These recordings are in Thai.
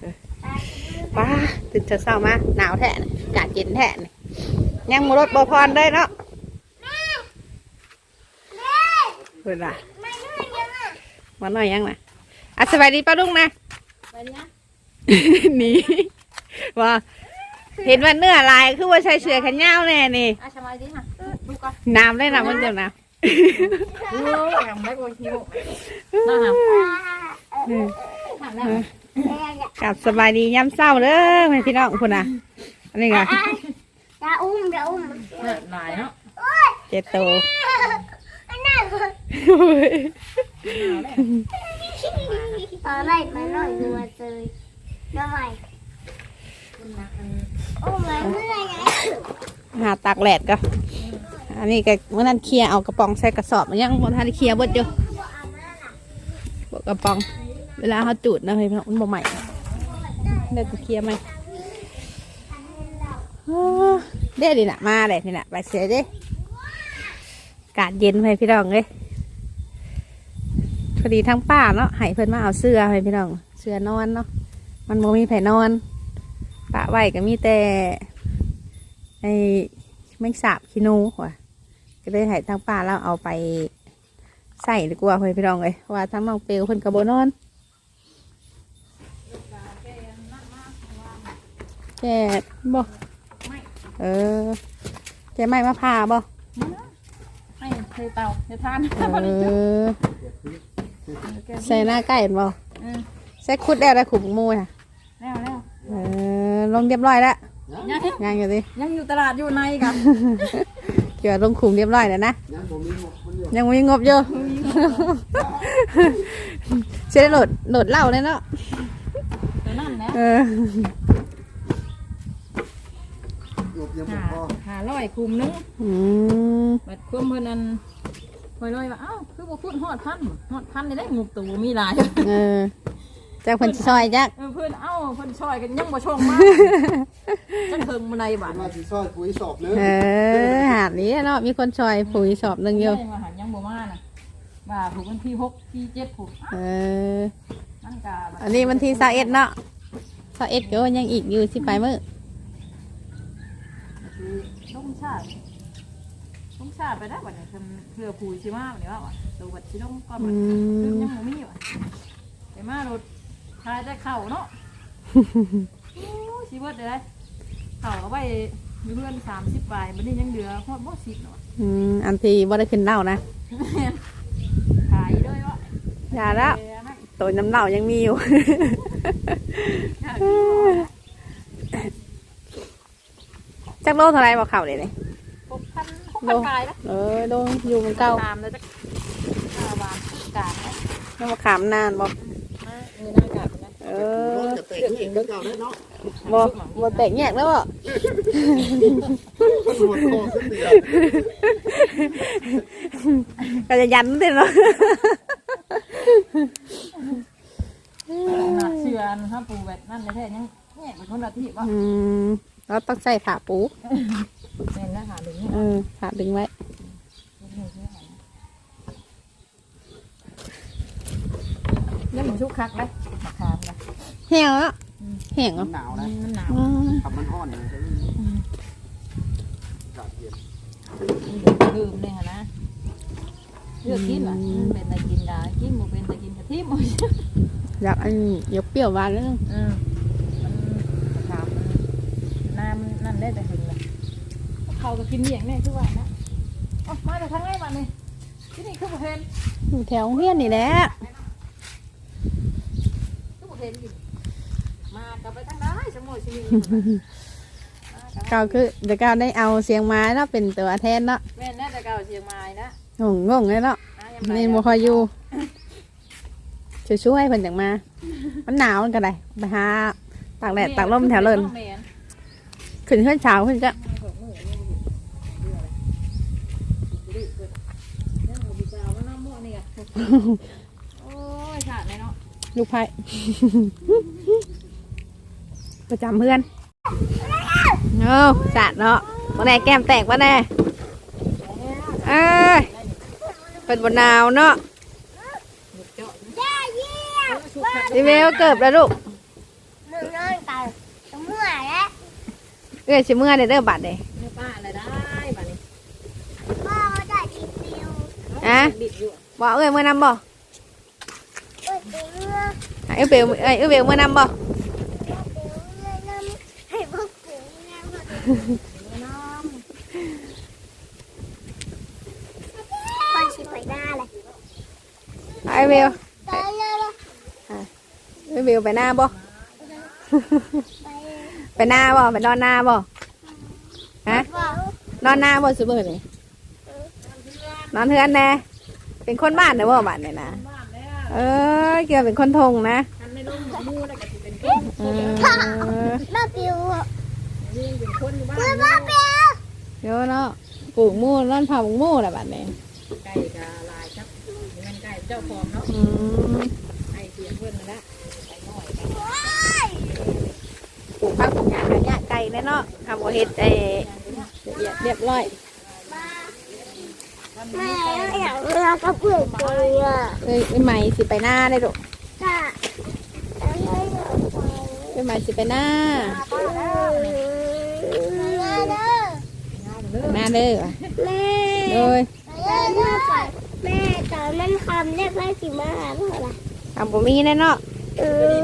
เออป้าตื่นเช้าๆมาหนาวแท้น่ะอากาศเย็นแท้นี่ยังมรถบพรได้เนาะเวลามาหน่อยยังนะอะสบายดีป้าลุงนะไปดินะหนี่ว่าเห็นว่าเนื้อลายคือว่าใช้เสื้อแขนยาวแน่นี่อะสบายดีค่ะดูก่อนน้ำเลยนะมันเดี๋ยวนะโอ้ยทำได้กว่าคิวน่าหำอืมทำแล้ว กลับสบายดีย้ำเศร้าเด้อแม่พี่น้องคุณน่ะ อันนี้ไงอย่าอุ้มอย่าอุ้มน่าหลายเนาะเจโตอันนั้นตอนแรกมันหน่อยดูมาเจอแล้วใหม่โอ้มาเมื่อยไงหาตากแดดก็อันนี้ก็เมื่อนั้นเคลียร์เอากระป๋องใส่กระสอบมันยังบนทันได้เคลียร์เบดอยู่บกกระป๋อง เวลาเขาจูดนะเพี่น้องมันบ่ใหม่เด็กเคลียร์ไหมเด็ดดิน่ะมาเลยนี่น่ะไปเสียเด้กาศเย็นไปพี่น้องเลยพอดีทั้งป้าเนาะให้เพิ่นมาเอาเสื้อให้พี่น้อง เสื้อนอนเนาะมันโมมีแผ่นอนปะไหวก็มีแต่ไอ้แมงสาบขี้นูว่ะก็เลยให้ทั้งป้าเราเอาไปใส่ดีกว่าเพื่อนพี่น้องเลยเพราะว่าทั้งน้องเปลวเพิ่นกระโบนอน แกบ่เออ แกไม่มาพาบ่ให้เทเตาเททานเออใส่หน้าไก่บ่เออใส่คุดแล้วได้ขุมมูน่ะแล้วแล้วเออลงเรียบร้อยแล้วยังงานอยู่ดิยังอยู่ตลาดอยู่ในกันเกี่ยวลงขุมเรียบร้อยแล้วนะยังไม่มีงบอยู่เชื่อโหลดโหลดเหล้าเลยเนาะแต่นั่ นนะเออหาหาร้อยคุมนึงอืมบัดควมเพิ่นอันคอยลอยว่าเอ้าคือบ่พูดฮอดพันฮอดพันนี่ได้งูตูมีหลาย เออจากเพิ่นสิซอยจัก เออเพื่อนเอ้าเพื่อนช่อยกันยังบ่ชงมาก จังเทิงมาในบ้านมาสิซอยปุ๋ยสอบเลยเออหาดนี้เนาะมีคนซอยปุ๋ยสอบหนึ่งอยู่ได้มาหันยังบ่มาน่ะว่าผูกวันที่หกที่เจ็ดผูกเออนั่นกะอันนี้วันที่สาเอ็ดเนาะสาเอ็ดก็ยังอีกอยู่สิไปมื้อ ชาติต้องชาติไปได้บัดนี้ทำเพื่อผูสิมาบัดนี้ว่าว่ะตัวบัดสิต้องก่อนอืบัดคือมยังบ่มีว่ะแต่มารถทายได้เข้าเนาะโอ้สิเบิดได้เข้าเอาไว้มีเพื่อน30ใบบัดนี้ยังเหลือฮอดบ่10เนาะอืมอันที่บ่ได้ขึ้นเหล้านะขายด้วยวะอย่าแล้วตัวน้ำเหล้ายังมีอยู่ จักโลเท่าไรบอกเข่าเลยเลยหกพันหกพันกายแล้วเออโดนอยู่มันเก่าตามแล้วจะห้าบาทกาดนะแล้วมาขามนานบอกเงินหน้ากาดนะเออจะเตะเองก็เก่าได้เนาะบอกบแตกแยกแล้วบอกตำรวจโทรขึ้นเดียวก็จะยันเต็มเนาะเชื่อนะครับปูแบบนั่นเลยแท้ยังแยกเป็นคนละที่ว่าอืม เราต้องใส่ผ้าปูเงินนะหาดึงเออผ้าดึงไว้ยังมันชุกคักเลยมาทานนะแห้งแล้วแห้งมัแล้วนหนาวนะมันหนาวอืมทำมันห้อนนะอากาศเย็นลืมเลยฮะนะเลือกกินว่ะเป็นตะกินดากินหมูเป็นตะกินกะทิหมูอยากอันอยากเปรี้ยวหวานแล้วนึงอืมมันถามมันน้ำนั่นได้ แต่หึงเลยเขาก็กินเลี้ยงเนี่ยคือว่านะอ๋อมาแต่ทางไหนบ้านนี่ที่นี่คือประเทศอยู่แถวเฮียนนี่แหละคือประเทศอยู่มากลับไปทางไหนสมุทรชีวิตเก่าคือเดี๋ยวเก่าได้เอาเสียงไม้เนาะเป็นตัวแทนเนาะแม่นแน่แต่เก่าเชียงใหม่นะงงงงเลยเนาะอะยังนี่โมคอยอยู่ช่วยช่วยๆเพิ่นจังมา มันหนาวมันก็ได้ไปหาตากแดดตากลมแถวเลิน แม่นขึ้นขึ้นเช้าขึ้นจะโอ้ยขาดเลยเนาะลูกไพ่ประจำเพื่อนโอ้จัดเนาะวันไหนแก้มแตกวันไหนเอ้ยเป็นบนหนาวเนาะดิเวลเกิบแล้วลูก เมื่ นอนกันเมื่อยแล้ว เอ้ยสิเมื่อเด้อเด้อบัดเด้เนื้อป้าอะไรได้บัดนี้พ่อได้กินเดียวอะบิดอยู่บ่เอ้ยเมื่อนำบ่เปิดเมื่อเอ้ยเบลเอ้ยเอ้ยเบลเมื่อนำบ่เดี๋ยวเมื่อนำให้พวกกูนำน้องพ่อชิไปหน้าเลยเอ้ยเบลตายแล้วเอ้ยเบลไปหน้าบ่ไป ไปหน้าบ่ไปนอนหน้าบ่ฮะบอกนอนหน้าบ่ซุมื้อนี่นอนเฮือนแน่เป็นคนบ้านเด้อบ่บ้านนี่นะบ้านแล้วเออเกี่ยวเป็นคนทงนะทันไม่ลงหมูแล้วก็สิเป็นคนเออบ้าปิวนี่ยังเป็นคนอยู่บ้านเมื่อบ้าปิวเดี๋ยวเนาะปลูกหมู่นอนเผาหมู่ล่ะบัดนี้ไก่กาลายครับเงินไก่เจ้าของเนาะอืมไก่เสียเพื่อนมาแล้วไก่น้อย ปลู กผักปลูกหญ้ากันยะไก่แน่เนาะทำบ่เฮ็ดเอ้ละเอียดเรียบร้อยแม่อยากเรียกกับเพื่อนเลยอะเอ้ยไอ้ไหมสิไปหน้าได้ดอกจ้าแล้วไม่อยากไปไอ้ไหมสิไปหน้าแม่เด้อหน้าเด้อว่ะแม่โดยแม่เด้อไปแม่ตอนมันคำเรียกแม่สิมาหาเท่าไหร่ทำบ่มีแน่เนาะเออ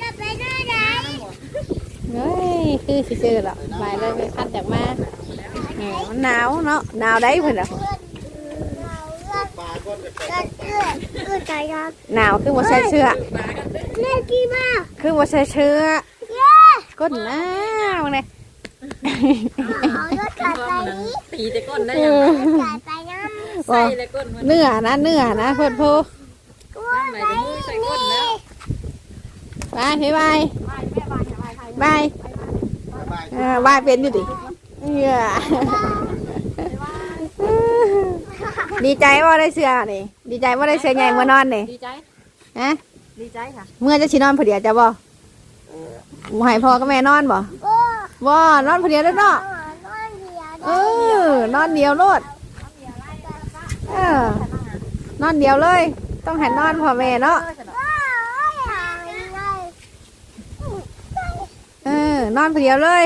จะไปได้ไหน เฮ้ย คือสิซื้อหรอกไปเลยไปคัดจากมาแหมมันหนาวเนาะหนาวได้เพิ่นอะเพื่อนเราเลือกปลาก้นกับเลือกเลือกเลือกใจครับหนาวคือบ่ใส่เสื้อเลือกกี่บ้าคือบ่ใส่เสื้อเย้ก้นหนาวเนี่ยเอาเลือกขาดไปนี้ตีแต่ก้นได้เอยังอเลือกขาดไปน้ำใส่เลยก้นมันเนื้อนะเนื้อนะเพิ่นโพกล้วยไหนจะมือใส่ก้นแล้วบายบ๊าย บายบายปลาเออบายเป็นอยู่ดิเออดีใจว่าได้เสื้อนี่ ดีใจว่าได้เสื้อใหญ่เมื่อนอนนี่ดีใจฮะดีใจค่ะ เมื่อจะชินอนพอดียวจะบ่บ่ให้พ่อกับแม่นอนบ่โอ้บ่นอนพอดียวแล้วเนาะนอนเดียวเออนอนเดียวโลดเออนอนเดียวเลย ต้องให้นอนพ่อแม่เนาะว้าวหายเลยเออนอนพอดียวเลย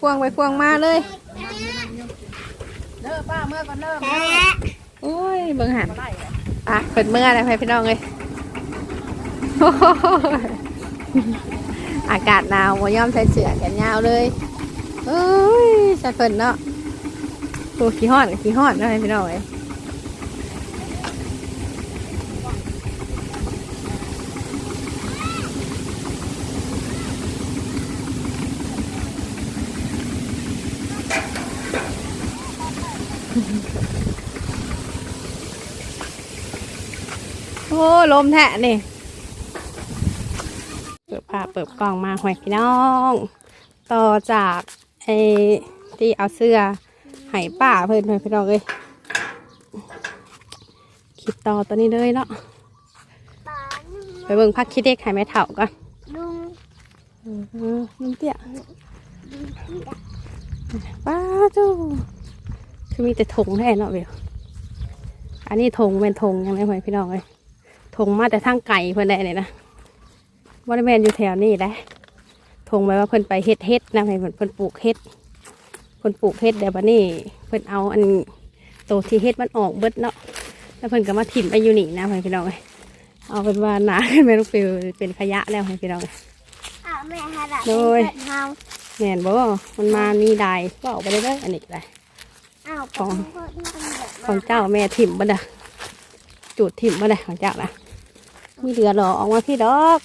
ควงไปควงมาเลย เด้อป้าเมื่อก่อนเด้อแม่โอ้ยเบิ่งหันไล่อะเปิดเมื่อไรพี่น้องเลยโอ้โหอากาศหนาวบ่ยอมใส่เสื้อแขนยาวเลยเอ้ยใส่เพิ่นเนาะโอ้ขี้ห้อนกับขี้ห้อนเนาะพี่น้องเลย โอ้ลมแทะนี่เปิดผ้าเปิดกล่องมาหอยพี่น้อง ต่อจากไอ้ที่เอาเสื้อให้ป้าเพิ่อนหอยพี่น้องเลยคลิปต่อตัวนี้เลยเนาะไปเบิ่งพักคิดเด็กให้แม่เถ่าก่อนลุงเออลุงเตี้ยป้าจูคือมีแต่ธงแท้เนาะเบลอันนี้ธงเป็นธงยังไงหอยพี่น้องเลย ธงมาแต่ทางไก่เพิ่นได้เลยนะว่าแมนอยู่แถวนี้ได้ธงไว้ว่าเพิ่นไปเฮ็ดเฮ็ดนะเพิ่นเพิ่นปลูกเฮ็ดเพิ่นปลูกเฮ็ดเดี๋ยวบัดนี้เพิ่นเอาอันโตวที่เฮ็ดมันออกเบิดเนาะแล้วเพิ่นก็มาถิ่มไปอยู่นี่นะหอยพี่น้องเลยเอาเป็นว่าหนาขึ้นไปลูกปิวเป็นขยะแล้วหอยพี่น้องเอ้ยอ้าวแม่ฮะล่ะโดยเป็นเฮาแม่นบ่มันมามีได้ก็ออกไปได้เลยอันนี้ได้อ้าวของเพิ่นทำแบบของเจ้าแม่ถิ่มบ่ได้จูดถิ่มบ่ได้ของเจ้านะ มีเหลือหรอออกมาพี่ดอก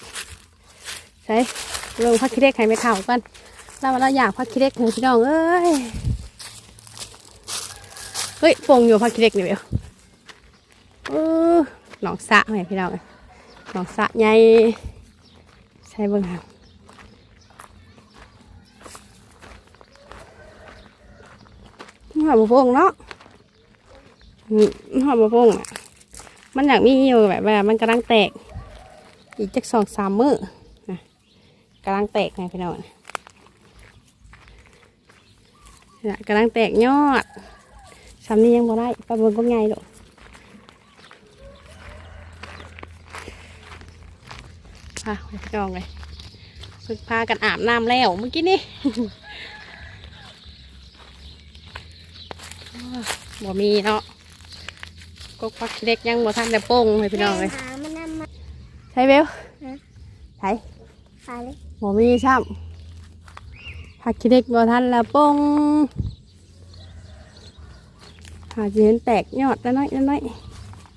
ใช่ลงพักคิเล็กให้ไม่เท่ากันเราเราอยากพักคิเล็กของพี่น้องเอ้ยเฮ้ยปงอยู่พักคิเล็กนี่เบลเออหนองสะไหมพี่น้องหนองสะใหญ่ใช่เบิ่งหาหาบุพงเนาะอืมาบุพงอะมั มันอยากมีอยู่แบบว่ามันกำลังแตก อีกจักสองสามมือนะกำลังแตกไงพี่น้องนะกำลังแตกยอดสามนี้ยังบ่ได้ปลาบนก็ไงลูกอะไปพี่น้องเลยพิ่งพากันอาบน้ำแล้วเมื่อกี้นี่บ่มีเนาะ กกพักเล็กยังบ่ทันได้โป้งให้พี่น้องเลยหามันนำมาใช่เบลฮะใช่ขายเลยบ่มีซ้ำผักขี้เล็กบ่ทันแล้วโป้งหาจะเห็นแตกยอดน้อยๆน้อย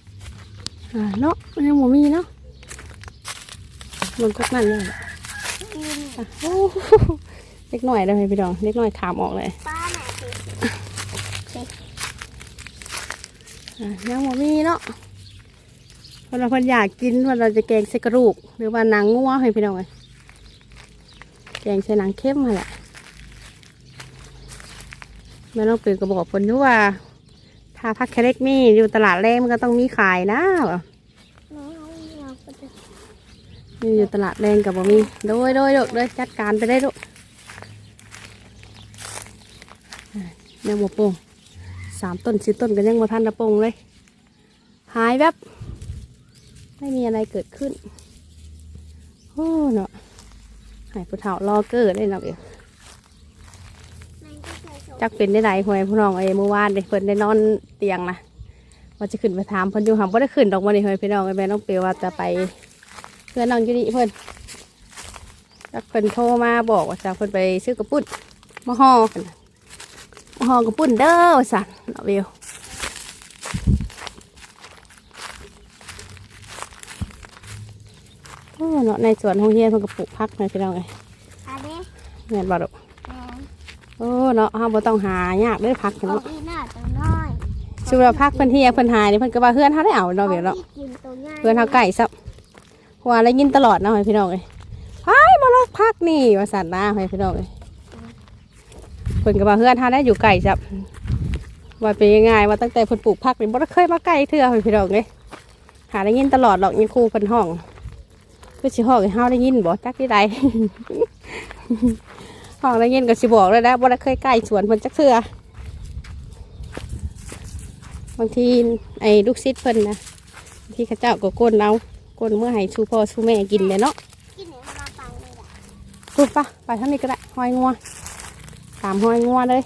ๆอ่าเนาะยังบ่มีเนาะมันก็นั่นเลยอืมอะโอ้เล็กหน่อยเลยพี่น้องเล็กหน่อยขามออกเลยป้าไหนสิ อะ ยังบ่มีเนาะเพนเราเพิ่นอยากกินเพิ่นเราจะแกงใส่กระดูก หรือว่าหนังงัวให้พี่น้องเลยแกงใส่หนังเข้มมาแหละแม่น้องเปลี่ยนก็บอกเพิ่นอยู่ว่า ถ้าพักแคเล็กมีอยู่ตลาดแรงมันก็ต้องมีขายนะน้องเอยู่ตลาดแรงกับบ่มีโดยโดยโดยโดยจัดการไปได้ลูกอะยังบ่โป่ง สามต้นสี่ต้นก็ยังบ่ทันระโป่งเลย หายแบบไม่มีอะไรเกิดขึ้น โอ้เนาะหายผู้เฒ่ารอเกิดได้เนาเอ๋แม่ก็เคยส่งจักเป็นได้ไรหวยผู้น้องเอ้เมื่อวานเด็เพิ่นได้นอนเตียงนะว่าจะขึ้นไปถามเพิ่นอยู่หำบ่ได้ขึ้นดอกวันนี้เฮ้ยพี่น้องเอ้แม่น้องเปียวว่าจะไปเพื่อนน้องยูนี่เพิ่นจักเพิ่นโทรมาบอกว่าจะเพิ่นไปซื้อกระปุ้นมาห่อกัน ห่อกระปุ้นเด้อว่าสั่นเนาะเบลโอ้เนาะในสวนโรงเรียนเพิ่นก็ปลูกผักนะพี่น้องเอ้ยอันนี้แม่นบ่ดอกแม่โอ้เนาะเฮาบ่ต้องหายากเด้อผักเอาเนาะอีหน้าตัวน้อยสุรพักเพิ่นเฮียเพิ่นหายนี่เพิ่นก็ว่าเฮือนเฮาได้เอาเนาะเบลเนาะอาที่กินตัวใหญ่เพื่อนเฮาใกล้ซับเพราะว่าได้ยินตลอดเนาะให้พี่น้องเอ้ยไอ้มาลอกพักนี่ว่าสันนะให้พี่น้องเอ้ย เพิ่นก็ว่าเฮือนเฮาได้อยู่ไกลซับว่าเป็นยังไงว่าตั้งแต่เพิ่นปลูกพักนี่บ่ได้เคยมาใกล้เทื่อให้พี่น้องเอ้ยหาได้ยินตลอดหรอกยังครูเพิ่นห้องคือสิห้องให้เฮาได้ยินบ่จักที่ใดห้องได้ยินก็สิบอกเลยนะบ่ได้เคยใกล้สวนเพิ่นจักเทื่อบางทีไอ้ลูกศิษย์เพิ่นนะที่เข้าเจ้าก็ก้นเอาก้นเมื่อให้ชูพ่อชูแม่กินเลยเนาะกินเนี่ยมาฟังเลยแหละพูดปะไปทางนี้ก็ได้หอยงัวตามหอยงัวเลย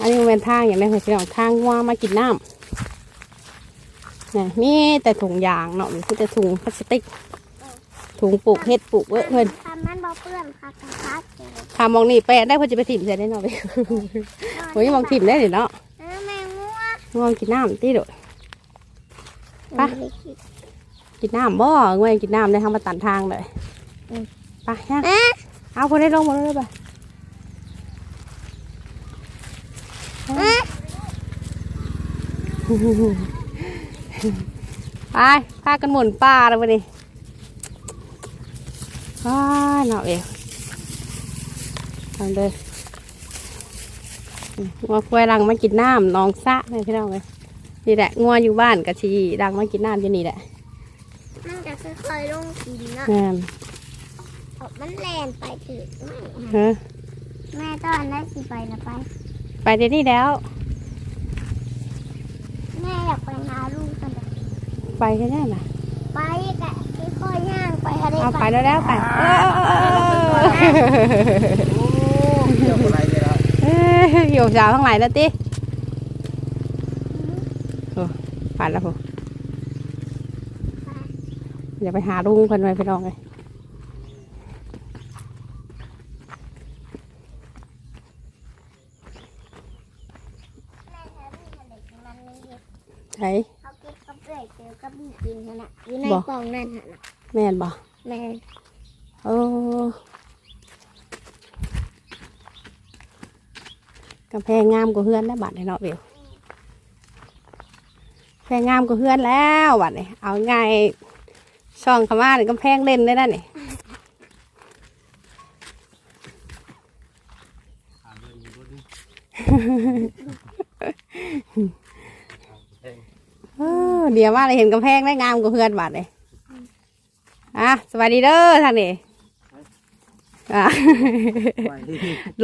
อันนี้มันเป็นทางอย่างไรเหรอพี่น้องทางงัวมากินน้ำเนี่ยมีแต่ถุงยางเนาะมีแต่ถุงพลาสติก ถุงปลูกเห็ดปลูกเว้ยเพิ่นทำมันบ่เปื้อนพักกันพักเลยทามองนี่ไปได้เพิ่นจะไปถิ่มใส่ได้เนาะโอ้ยมองถิ่มได้เดี๋ยวเนาะเออแมงม่วงมองกินน้ำตีโดดไปกินน้ำบ่เงยกินน้ำได้ทางมาตันทางเลยไปย่างเอ๊ะเอาคนได้ลงมาเลยไป เอ๊ะ ไปพากันหมุนป่าเลยวันนี้ว้าหนาวเองทำเลยงัวควายรังมากินน้ำหนองสะเลยพี่น้องเลยนี่แหละงัวอยู่บ้านกะชีรังมากินน้ำอยู่นี่แหละมันจะค่อยๆลงกินเนาะแม่นเอามันแลนไปถึงเฮ้อแม่ตอนได้สิไปนะไป ไปเดี๋ยวนี้แล้ว แม่อยากไปหาลูกกันน่ะ ไปแค่นี้น่ะไปกะค่อยๆย่างไปให้ได้เอาไปไปแล้วแล้วไปโอ้เกี่ยวอะไรเนี่ยล่ะเอ้ยอยู่สาวทั้งหลายแล้วติโอ้ผ่านแล้วผมอย่าไปหาลุงเพิ่นไว้พี่น้องเลย แม่แท้ที่มันเด็กมันมีเห็ด ใช่ เขาเก็บกับ เอื่อยเจอกับบีกินขนาดอยู่ในบ่ กล่องนั่นน่ะนะแม่นบ่แม่โอ้กำแพงงามกว่าเฮือนแล้วบัดนี้เนาะเบลแพงงามกว่าเฮือนแล้วบัดนี้เอาไงายช่องเขามานี่กำแพงเล่นได้นั่นนี่ เออเดี๋ยวว่าเราเห็นกำแพงได้งามกว่าเพื่อนบาดเลยอะสวัสดีเด้อท่านนี่อะไป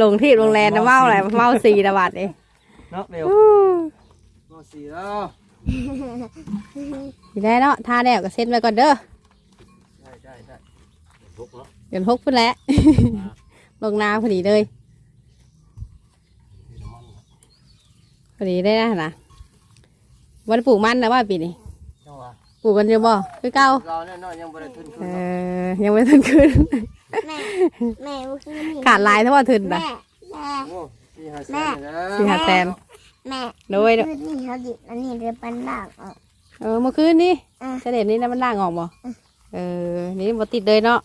ลงที่โรงแรมนะเมาอะไรเมาสีนะบาดเลยเนาะเบลอู้ก็สี่แล้วสิได้เนาะท่าแนวก็เซ็นไว้ก่อนเด้อได้ได้ได้ทุกเนาะเดือนหกพุ่นแหล้วลงนาพอดีเลยมีน้ำมันพอดีได้นะนะ วันปลูกมันนะว่าปีนี้จังหวะปลูกกันอยู่บ่คือเก่าเราแน่นอนยังบ่ได้ทุนคืเอนเนาะอยังไม่ทันคืนแม่ แม่บุกนี่ขาดลายเท่าว่าทุนแม่นะแม่ โอ้สี่ห้าแสแม่นนะสี่ห้าแสนแม่โดยคือนี่เขาดิบอันนี้เรือปันด่างออก เออเมื่อคืนนี่อะเสด็จนี่นะมันล่างออกบ่เออนี่บ่ติดเลยเนาะ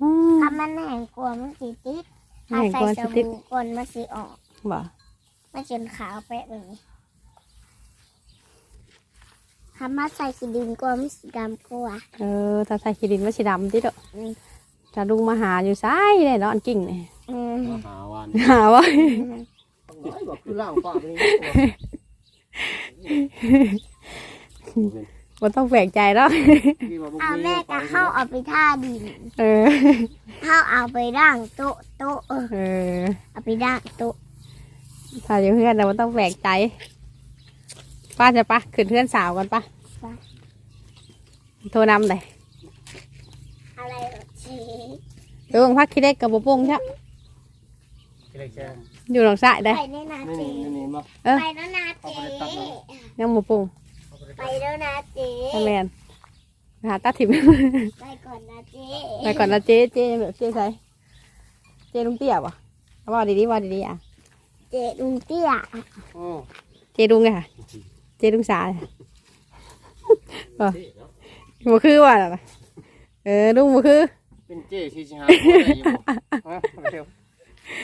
อืม ถ้ามันแห้งกลัวมันสีติดถ้าแห้งใส่กลัวสสิติด บู่ก่อนมันสีออก บ่มันจนขาวแปะแบบนี้ ถ้ามาใส่สีดินกลัวมันสีดำกลัวเออถ้าใส่ขี้ดินว่าสีดำติดอะอืมจะลุงมาหาอยู่ซ้ายเลยเนาะอันกิ่งนี่อืมมาหาวันหาว่าบอกคือล่างฟ้าไปนี่บ่ต้องแปลกใจเนาะที่ว่าบ่เอาแม่ก็เข้าเอาไปท่าดินเออเข้าเอาไปด่างโต๊ะโต๊ะเออเออเอาไปด่างโต๊ะถ้าอยู่เพื่อนเราบ่ต้องแปลกใจ ป้าจะปะขึ้นเพื่อนสาวกันปะโทรนำเลยอะไรเหรอเชเรื่องพักคิดเล็กกับบ่โป่งใช่ที่ได้แค่อยู่หลังสายได้ ไปแน่นานี่เจนี่นี่บ่ไปแล้วนะเจยังบ่โป่งไปแล้วนะเจทำแมนหาตาถิ่ม ไปก่อนนะเจไปก่อนนะเจ๊เจ๊แบบเจ๊ใส่เจ๊ลุงเตี้ยป่ะเอาว่าดีๆว่าดีๆอะเจลุงเตี้ยโอ้เจ๊ลุงไงค่ะ เจ๊ลุงสาเลยบ่บ่คือว่าน่ะเออลุงบ่คือ เป็นเจ้ที่สิหาบ่ได้อยู่บ่ฮะเร็ว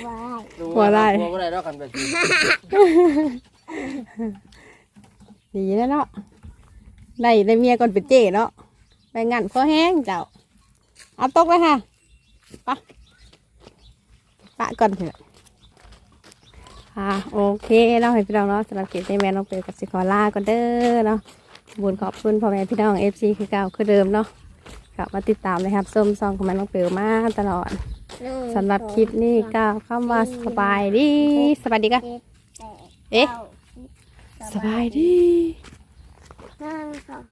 ว้ายดูบ่ได้บ่บ่ได้ดอกกันแบบนี้ดีแล้วเนาะได้ได้เมียก่อนเป็นเจ๊เนาะไปงั้นพอแห้งเจ้าเอาตกเลยค่ะปะปะก่อนเถอะ ค่ะ โอเคเนาะให้พี่น้องเนาะสำหรับเกมแม่น้องเปลกับสิคอล่าก่อนเด้อเนาะบุญขอบคุณพ่อแม่พี่น้องเอฟซีคือเก่าคือเดิมเนาะกลับมาติดตามเลยครับส้มซองของแม่น้องเปลมาตลอดสำหรับคลิปนี้ก็คำว่าสบายดีสบายดีกันเอ๊ะสบายดีนึ่งสอง